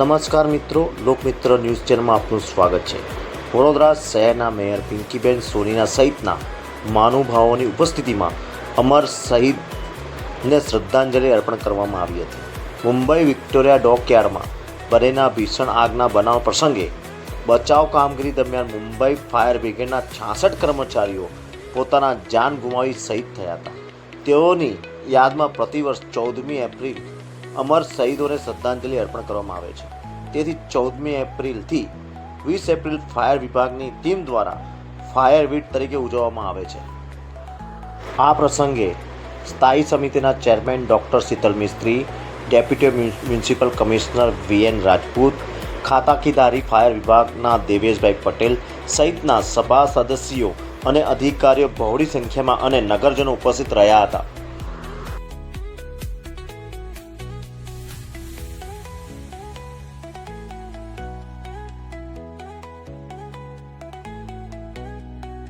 નમસ્કાર મિત્રો, લોકમિત્ર ન્યૂઝ ચેનલમાં આપનું સ્વાગત છે. વડોદરા શહેરના મેયર પિંકીબેન સોનીના સહિતના મહાનુભાવોની ઉપસ્થિતિમાં અમર શહીદને શ્રદ્ધાંજલિ અર્પણ કરવામાં આવી હતી. મુંબઈ વિક્ટોરિયા ડોકયાર્ડમાં બનેના ભીષણ આગના બનાવ પ્રસંગે બચાવ કામગીરી દરમિયાન મુંબઈ ફાયર બ્રિગેડના છાસઠ કર્મચારીઓ પોતાના જાન ગુમાવી શહીદ થયા હતા. તેઓની યાદમાં પ્રતિવર્ષ ચૌદમી એપ્રિલ અમર શહીદોને શ્રદ્ધાંજલિ અર્પણ કરવામાં આવે છે. તેથી ચૌદમી એપ્રિલથી વીસ એપ્રિલ ફાયર વિભાગની ટીમ દ્વારા ફાયર વીટ તરીકે ઉજવવામાં આવે છે. આ પ્રસંગે સ્થાયી સમિતિના chairman doctor Shital Mistry, deputy municipal commissioner V N Rajput ખાતાકીદારી fire વિભાગના દેવેશભાઈ પટેલ સહિતના સભા સદસ્યો અને અધિકારીઓ બહોળી સંખ્યામાં અને નગરજનો ઉપસ્થિત રહ્યા હતા.